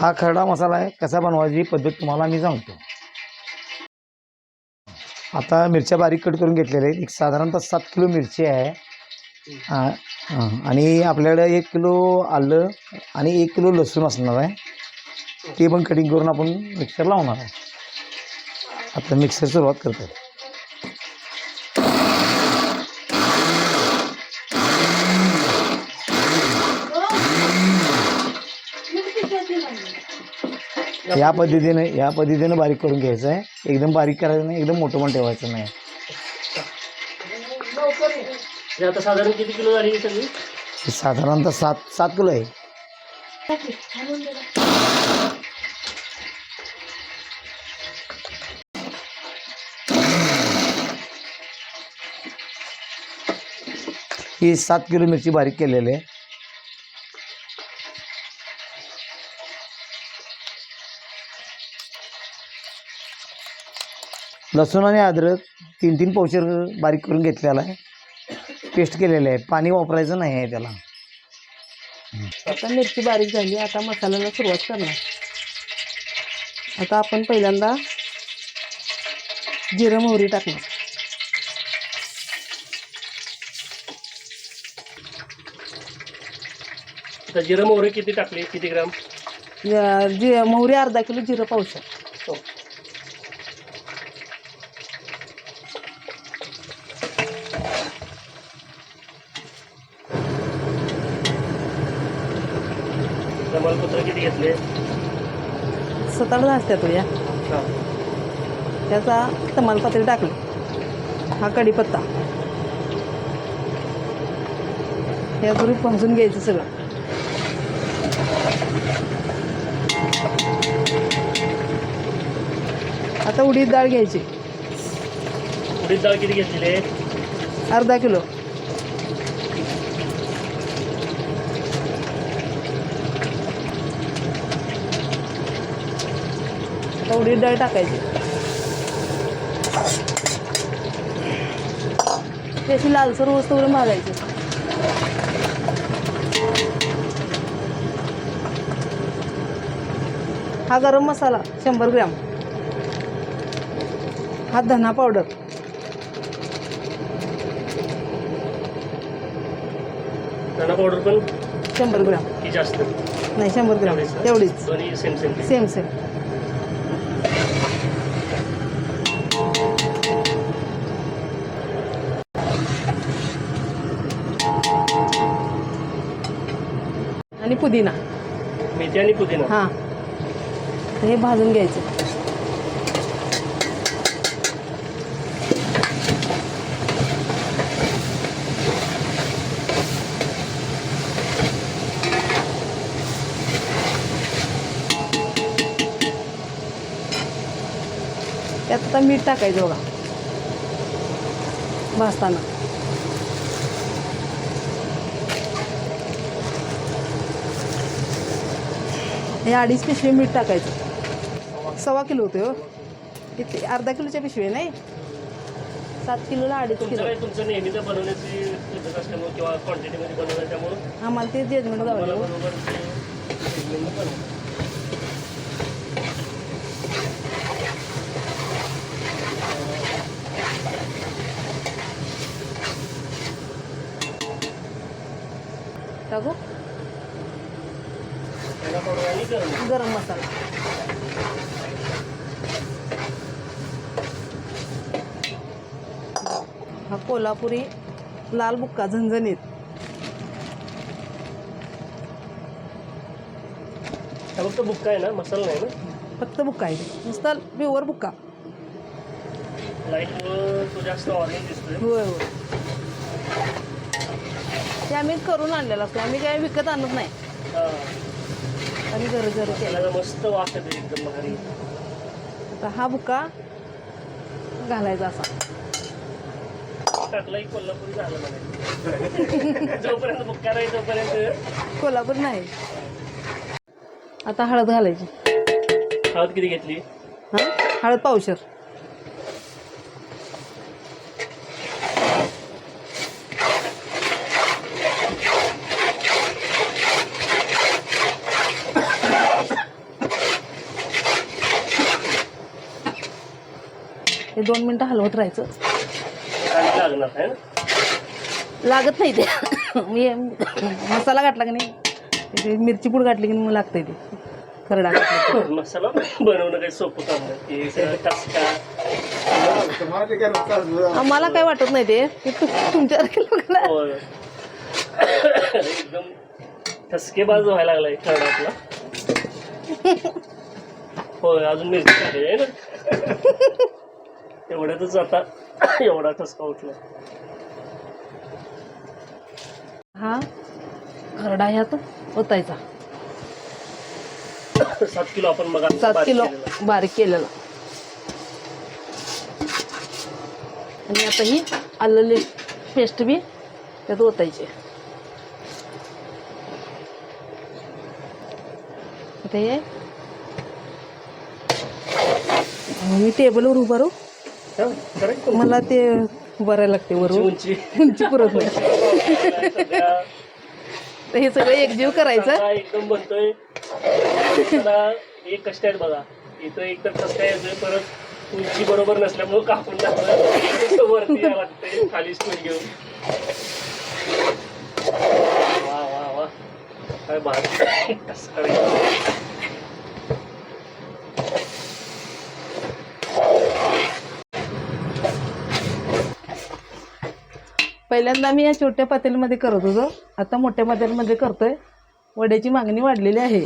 हा खरडा मसाला आहे कसा बनवायची पद्धत तुम्हाला मी सांगतो. आता मिरच्या बारीक कट करून घेतलेल्या आहेत. एक साधारणतः सात किलो मिरची आहे. आणि आपल्याकडे एक किलो आलं आणि एक किलो लसूण असणार आहे. ते पण कटिंग करून आपण मिक्सर लावणार आहे. आता मिक्सर सुरुवात करतो या पद्धतीने या पद्धतीने बारीक करून घ्यायचं आहे एकदम बारीक करायचं नाही एकदम मोठं पण ठेवायचं नाही. हे आता साधारण किती किलो झाली ही सगळी? हे साधारणतः सात सात किलो आहे. ही सात किलो मिरची बारीक केलेली आहे. लसूण आणि अद्रक तीन तीन पावशर बारीक करून घेतलेला आहे. पेस्ट केलेलं आहे. पाणी वापरायचं नाही आहे त्याला. आता मिरची बारीक झाली. आता मसाल्याला सुरुवात करणार. आता आपण पहिल्यांदा जिरं मोहरी टाकणार. आता जिरं मोहरी किती टाकली? किती ग्राम? या- जि मोहरी अर्धा किलो जिरं पावशर. तमालपत्र किती घेतले? सात आठ असतात या हा. त्याचा तमालपत्री टाकली. हा कढीपत्ता या गुरी भाजून घ्यायचं सगळं. आता उडीद डाळ घ्यायची. उडीद डाळ किती घेतलेली? अर्धा किलो. आता उडीद डाळ टाकायची. त्याची लालसर वस्तू वगैरे भाजायची हा गरम मसाला शंभर ग्रॅम. हा धना पावडर. धना पावडर पण शंभर ग्रॅम. जास्त? नाही शंभर ग्रॅम. तेवढीच सेम सेम सेम आणि पुदिना. मेथी आणि पुदिना. हां. हे भाजून घ्यायचं. त्यात आता मीठ टाकायचं बघा. भाजताना. हे अडीच पिशवी मीठ टाकायचं. सव्वा किलो होते हो. किती? अर्धा किलोच्या पिशवी नाही? सात किलोला अडीच किलो. तुमचं नेहमीचं बनवण्याची आम्हाला ते जजमेंट मला गावलं हो. बरोबर ते judgment बनवलं. टाकू धना पावडर आणि गरम मसाला. हा कोल्हापुरी लाल बुक्का झणझणीत. हा फक्त बुक्का आहे ना? मसाला नाही ना? फक्त बुक्का आहे. नुसता प्युअर बुक्का. होय होय. ते आम्ही करून आणलेलं असतो आम्ही काय विकत आणत नाही. घरी केलं त्याला मस्त वास येतो एकदम भारी. आता हा बुक्का घालायचा असा. टाकलाही कोल्हापुरी झालं म्हणे. जोपर्यंत बुक्का नाही तोपर्यंत. कोल्हापूर नाही. आता हळद घालायची. हळद किती घेतली? हां? हळद पावशर. हे दोन मिनटं हलवत राहायचं. लागत नाही ते. मी मसाला घातला की नाही? ते मिरची पूड घातली की नाही मग लागतंय ते. खरडा घातला की. मसाला बनवणं काही सोपं काम ते आम्हाला काय वाटत नाही ते. ते तु- तुमच्यासारख्या लोकांना. एकदम ठसकेबाज व्हायला लागलाय आपला होय अजून मिरची टाकायची आहे ना? एवढ्यातच आता एवढा ठसका उठला. हा? खरडा ह्यात ओतायचा. सात किलो आपण मग सात किलो बारीक केलेला. आणि आता ही आलेली पेस्ट बी त्यात ओतायची. आता हे मी टेबलवर उभा राहू. मला ते उभारायला लागते वरून. उंची उंची. पुरत नाही. हे सगळं एकजीव करायचं. एकदम बनतोय. एक कष्ट आहेत बघा. इथं एक तर कष्ट येतोय परत उंची बरोबर नसल्यामुळं कापून टाकलं. वरती यावं लागतंय खाली स्पून घेऊन. वा वा वा. काय भारी. ठसका एकदम. पहिल्यांदा मी या छोट्या पातेलीमध्ये करत होतो. आता मोठ्या पातेलीमध्ये करतोय. वड्याची मागणी वाढलेली आहे.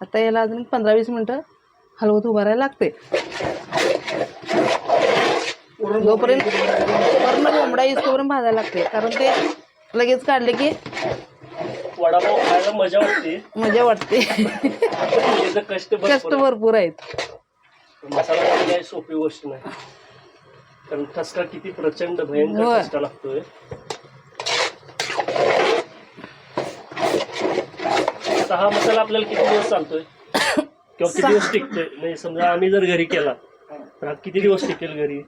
आता याला अजून पंधरा वीस मिनटं हलवत उभारायला लागते जोपर्यंत वरण कोंबडा इसतोपर्यंत भाजायला लागते कारण ते लगेच काढले की वडापाव खायला मजा वाटते. मजा वाटते. याचं कष्ट भरपूर आहे. भरपूर आहेत मसाला सोपी गोष्ट नाही. कारण ठसका किती प्रचंड भयंकर होय. ठसका लागतोय. आता हा मसाला आपल्याला किती दिवस चालतोय? किंवा किती दिवस टिकतोय? म्हणजे समजा आम्ही जर घरी केला तर हा किती दिवस टिकेल घरी?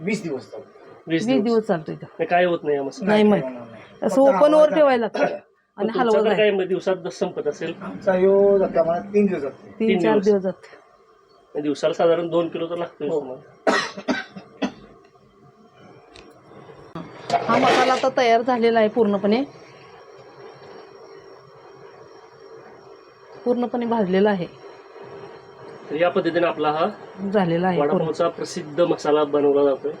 वीस दिवस वीस वीस दिवस. दिवस चालतोय तो. नाही, काय होत नाही हा मसाला. नाही माहीत असं ओपन वर ठेवायला लागतं. आणि राहायचं. काय मग दिवसात संपत असेल? आमचा यो जाता मला तीन दिवस जाते. तीन तीन चार दिवस. दिवस जाते. म्हणजे दिवसाला साधारण दोन किलो तर लागतोय हो. तुम्हाला हा मसाला आता तयार झालेला आहे पूर्णपणे. पूर्णपणे भाजलेला आहे. तर या पद्धतीने आपला हा झालेला आहे पूर्ण. वडापावचा प्रसिद्ध मसाला बनवला जातोय.